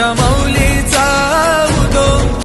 혼자만